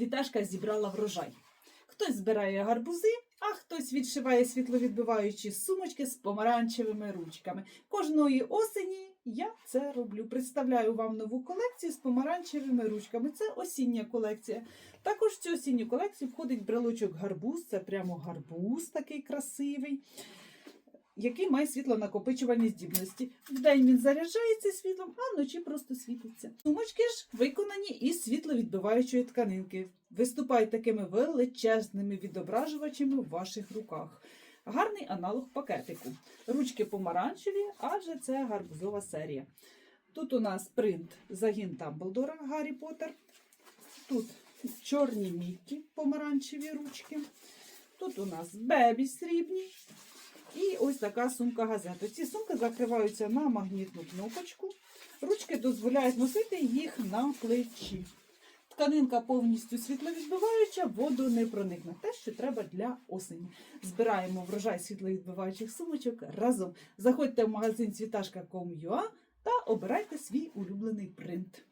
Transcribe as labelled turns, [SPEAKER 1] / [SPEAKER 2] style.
[SPEAKER 1] Цвіташка зібрала врожай. Хтось збирає гарбузи, а хтось відшиває світловідбиваючі сумочки з помаранчевими ручками. Кожної осені я це роблю. Представляю вам нову колекцію з помаранчевими ручками. Це осіння колекція. Також в цю осінню колекцію входить брелочок гарбуз. Це прямо гарбуз такий красивий. Який має світлонакопичувальні здібності. Вдень він заряджається світлом, а вночі просто світиться. Сумочки ж виконані із світловідбиваючої тканинки. Виступають такими величезними відображувачами в ваших руках. Гарний аналог пакетику. Ручки помаранчеві, адже це гарбузова серія. Тут у нас принт загін Дамблдора Гаррі Поттер. Тут чорні мітті помаранчеві ручки. Тут у нас бебі срібні. І ось така сумка газета. Ці сумки закриваються на магнітну кнопочку. Ручки дозволяють носити їх на плечі. Тканинка повністю світловідбиваюча, воду не проникне. Те, що треба для осені. Збираємо врожай світловідбиваючих сумочок разом. Заходьте в магазин цвіташка.com.ua та обирайте свій улюблений принт.